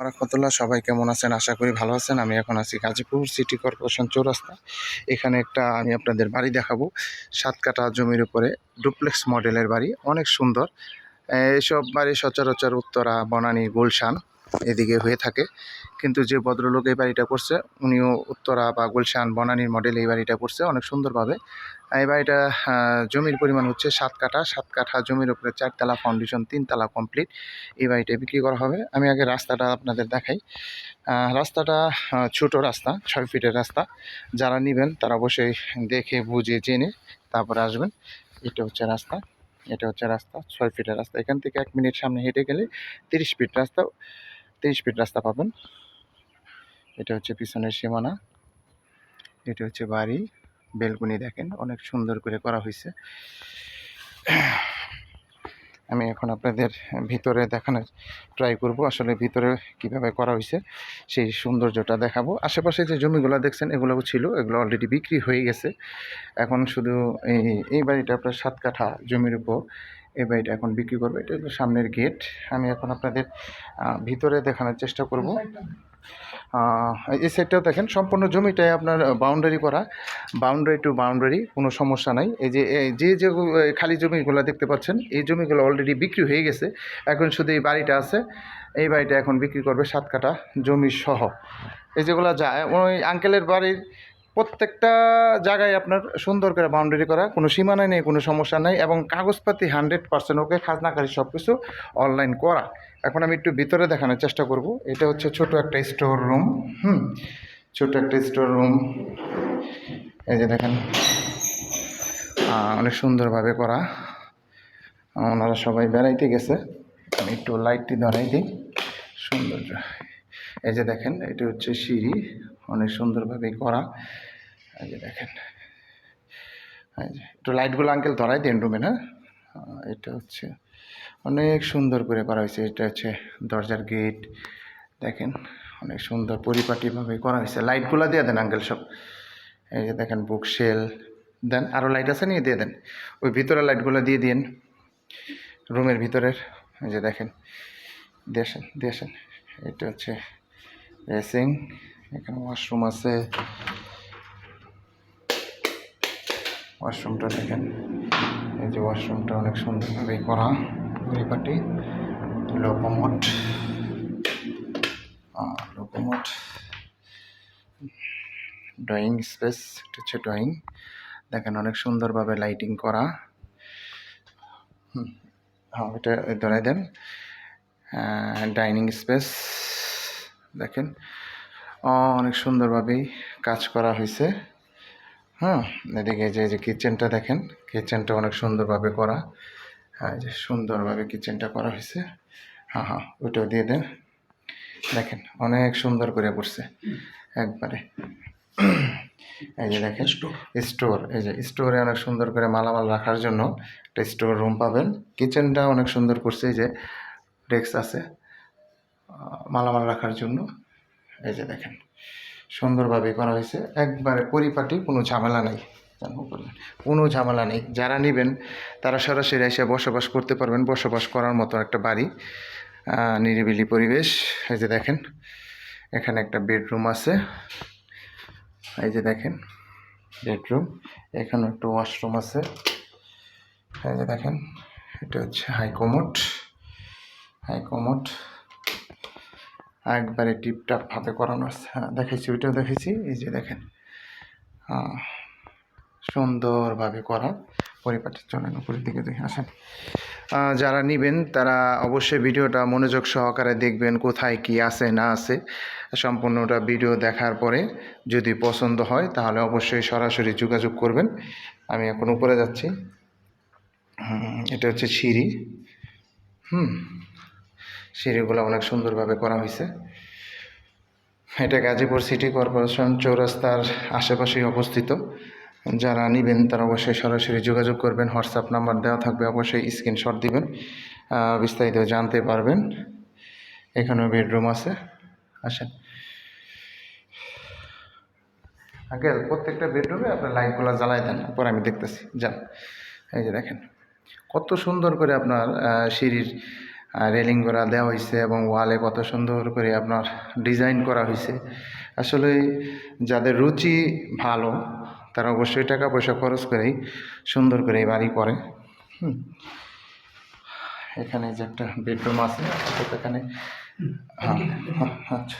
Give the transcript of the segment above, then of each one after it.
রহমতুল্লাহ সবাই কেমন আছেন? আশা করি ভালো আছেন। আমি এখন আছি গাজীপুর সিটি কর্পোরেশন চৌরাস্তা। এখানে একটা আমি আপনাদের বাড়ি দেখাবো। সাত কাঠা জমির উপরে ডুপ্লেক্স মডেলের বাড়ি। অনেক সুন্দর। এইসব বাড়ি সচরাচর উত্তরা, বনানী, গুলশান এদিকে হয়ে থাকে। কিন্তু যে ভদ্রলোক এই বাড়িটা করছে, উনিও উত্তরা বা গুলশান, বনানীর মডেল এই বাড়িটা করছে। অনেক সুন্দরভাবে বাড়িটা আহ, জমির পরিমাণ হচ্ছে সাত কাঠা। সাত কাঠা জমির উপরে চারতলা ফাউন্ডেশন তিনতলা কমপ্লিট এই বাড়িটা বিক্রি করা হবে। আমি আগে রাস্তাটা আপনাদের দেখাই। রাস্তাটা ছোট রাস্তা ছয় ফিটের রাস্তা। যারা নেবেন তারা অবশ্যই দেখে বুঝে জেনে তারপরে আসবেন। এটা হচ্ছে রাস্তা। এটা হচ্ছে রাস্তা ছয় ফিটের রাস্তা। এখান থেকে এক মিনিট সামনে হেঁটে গেলে তিরিশ ফিট রাস্তা তিরিশ ফিট রাস্তা পাবেন। এটা হচ্ছে পিছনের সীমানা। এটা হচ্ছে বাড়ি। বেলকুনি দেখেন, অনেক সুন্দর করে করা হয়েছে আমি এখন আপনাদের ভিতরে দেখানোর ট্রাই করব, আসলে ভিতরে কীভাবে করা হয়েছে সেই সৌন্দর্যটা দেখাবো। আশেপাশে যে জমিগুলো দেখছেন, এগুলোও ছিল, এগুলো অলরেডি বিক্রি হয়ে গেছে। এখন শুধু এই এই বাড়িটা আপনার সাত কাঠা জমির উপর, এই বাড়িটা এখন বিক্রি করব। এটা সামনের গেট আমি এখন আপনাদের ভিতরে দেখানোর চেষ্টা করব। এই সেটটাও দেখেন, সম্পূর্ণ জমিটাই আপনার বাউন্ডারি করা। বাউন্ডারি টু বাউন্ডারি কোনো সমস্যা নাই। এই যে যে যে খালি জমিগুলো দেখতে পাচ্ছেন, এই জমিগুলো অলরেডি বিক্রি হয়ে গেছে। এখন শুধু এই বাড়িটা আছে। এই বাড়িটা এখন বিক্রি করবে সাত কাটা জমি সহ। এই যেগুলো যায়, ওই আঙ্কেলের বাড়ির প্রত্যেকটা জায়গায় আপনার সুন্দর করে বাউন্ডারি করা, কোনো সীমানায় নেই, কোনো সমস্যা নেই এবং কাগজপাতি হান্ড্রেড পার্সেন্ট ওকে খাজনাকারী সব কিছু অনলাইন করা। এখন আমি একটু ভিতরে দেখানোর চেষ্টা করব। এটা হচ্ছে ছোট একটা স্টোর রুম হুম, ছোট একটা স্টোর রুম এই যে দেখেন অনেক সুন্দরভাবে করা। ওনারা সবাই বেড়াইতে গেছে। আমি একটু লাইটটি ধরাই দিই। সৌন্দর্য এই যে দেখেন, এটা হচ্ছে সিঁড়ি। অনেক সুন্দরভাবে করা। এই যে দেখেন। যে, একটু লাইটগুলো আঙ্কেল ধরাই দিন রুমে না? এটা হচ্ছে অনেক সুন্দর করে করা হয়েছে। এটা হচ্ছে দরজার গেট দেখেন, অনেক সুন্দর পরিপাটিভাবে করা হয়েছে। লাইটগুলো দিয়ে দেন আঙ্কেল সব। এই যে দেখেন বুক শেল দেন আরও লাইট আছে নিয়ে দিয়ে দেন। ওই ভিতরে লাইটগুলো দিয়ে দিন রুমের ভিতরের, এই যে দেখেন। দিয়েছেন দিয়েছেন এটা হচ্ছে রেসিং এখানে ওয়াশরুম আছে। ওয়াশরুমটা দেখেন। এই যে ওয়াশরুমটা অনেক সুন্দরভাবে করা। পরিপাটি। লোকোমোট। লোকোমোট। ড্রয়িং স্পেস, এটা হচ্ছে ড্রয়িং। দেখেন অনেক সুন্দরভাবে লাইটিং করা। হ্যাঁ এটা ধরাই দেন। ডাইনিং স্পেস, দেখেন। অনেক সুন্দরভাবেই কাজ করা হয়েছে। হ্যাঁ এদিকে যে যে কিচেনটা দেখেন কিচেনটা অনেক সুন্দরভাবে করা। হ্যাঁ যে সুন্দরভাবে কিচেনটা করা হয়েছে। হ্যাঁ হ্যাঁ ওইটাও দিয়ে দেন। দেখেন অনেক সুন্দর করে করছে একবারে। এই যে দেখেন স্টোর এই যে স্টোরে অনেক সুন্দর করে মালামাল রাখার জন্য একটা স্টোর রুম পাবেন। কিচেনটা অনেক সুন্দর করছে এই যে ডেস্ক আছে মালামাল রাখার জন্য। এই যে দেখেন সুন্দরভাবে করা হয়েছে। একবারে পরিপাটি, কোনো ঝামেলা নেই। কোনো ঝামেলা নেই। যারা নেবেন, তারা সরাসরি এসে বসবাস করতে পারবেন। বসবাস করার মতো একটা বাড়ি নিরিবিলি পরিবেশ। এই যে দেখেন, এখানে একটা বেডরুম আছে। এই যে দেখেন, বেডরুম। এখানে একটা ওয়াশরুম আছে। এই যে দেখেন, এটা হচ্ছে হাইকোমোট হাইকোমোট একবারে টিপটাপ ভাবে করানো আছে। হ্যাঁ দেখেছি ওইটাও দেখেছি এই যে দেখেন। সুন্দরভাবে করা পরিপাটির চলেন উপরের দিকে দেখে আসেন। যারা নেবেন, তারা অবশ্যই ভিডিওটা মনোযোগ সহকারে দেখবেন, কোথায় কি আছে, না আছে। সম্পূর্ণটা ভিডিও দেখার পরে যদি পছন্দ হয়, তাহলে অবশ্যই সরাসরি যোগাযোগ করবেন। আমি এখন উপরে যাচ্ছি। এটা হচ্ছে সিঁড়ি। হুম। সিঁড়িগুলো অনেক সুন্দরভাবে করা হয়েছে। এটা গাজীপুর সিটি কর্পোরেশন চৌরাস্তার আশেপাশেই অবস্থিত। যারা নেবেন তারা অবশ্যই সরাসরি যোগাযোগ করবেন, হোয়াটসঅ্যাপ নাম্বার দেওয়া থাকবে, অবশ্যই স্ক্রিনশট দিবেন বিস্তারিত জানতে পারবেন। এখানেও বেডরুম আছে। আসেন। আগে প্রত্যেকটা বেডরুমে আপনার লাইটগুলো জ্বালাই দেন, পরে আমি দেখতেছি। যান, এই যে দেখেন, কত সুন্দর করে আপনার সিঁড়ির রেলিং করা দেওয়া হয়েছে এবং ওয়ালে কত সুন্দর করে আপনার ডিজাইন করা হয়েছে আসলে যাদের রুচি ভালো তারা অবশ্যই টাকা পয়সা খরচ করেই সুন্দর করে বাড়ি করে। হুম। এখানে যে একটা বেডরুম আছে এখানে। হ্যাঁ হ্যাঁ, আচ্ছা।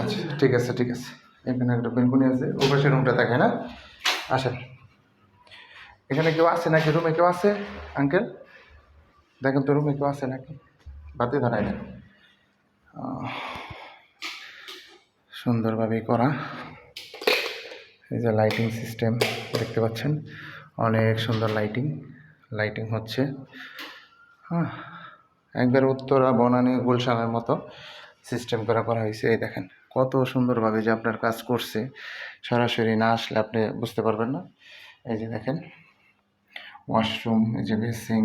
আচ্ছা ঠিক আছে ঠিক আছে। এখানে একটা বেলকনি আছে ও রুমটা দেখে না? আসেন। এখানে কেউ আছে নাকি? রুমে কেউ আছে আঙ্কেল দেখেন তো রুমে কেউ আছে নাকি? বাতি ধরাই না সুন্দরভাবে করা। এই যে লাইটিং সিস্টেম দেখতে পাচ্ছেন, অনেক সুন্দর লাইটিং লাইটিং হচ্ছে হ্যাঁ একবার উত্তরা বনানী গুলশানের মতো সিস্টেম করা করা হয়েছে। এই দেখেন, কত সুন্দরভাবে যে আপনার কাজ করছে। সরাসরি না আসলে আপনি বুঝতে পারবেন না। এই যে দেখেন ওয়াশরুম এই যে বেসিং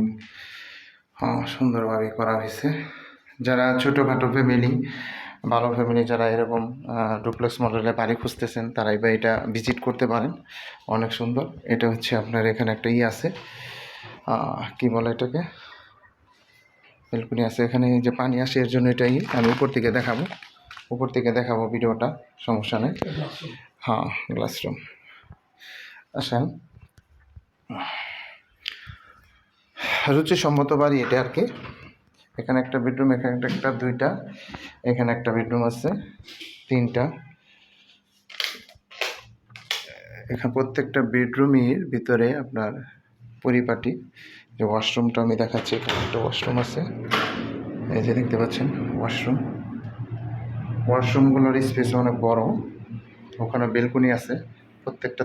সুন্দরভাবে করা হয়েছে। যারা ছোটোখাটো ফ্যামিলি ভালো ফ্যামিলি যারা এরকম ডুপ্লেক্স মডেলের বাড়ি খুঁজতেছেন, তারাই বা এটা ভিজিট করতে পারেন। অনেক সুন্দর। এটা হচ্ছে আপনার এখানে একটা ই আছে। কি বলে এটাকে? বেলকুনি আছে। এখানে যে পানি আসে, এর জন্য এটাই আমি উপর থেকে দেখাবো। উপর থেকে দেখাবো ভিডিওটা। সমস্যা নেই। হ্যাঁ গ্লাস রুম আসেন। রুচিসম্মত বাড়ি এটা আর কি। এখানে একটা বেডরুম এখানে একটা একটা, দুইটা, এখানে একটা বেডরুম আছে, তিনটা। এখানে প্রত্যেকটা বেডরুমের ভিতরে আপনার পরিপাটি, যে ওয়াশরুমটা আমি দেখাচ্ছি, এখানে একটা ওয়াশরুম আছে। এই যে দেখতে পাচ্ছেন ওয়াশরুম ওয়াশরুমগুলোর স্পেস অনেক বড়। ওখানে বেলকনি আছে, প্রত্যেকটা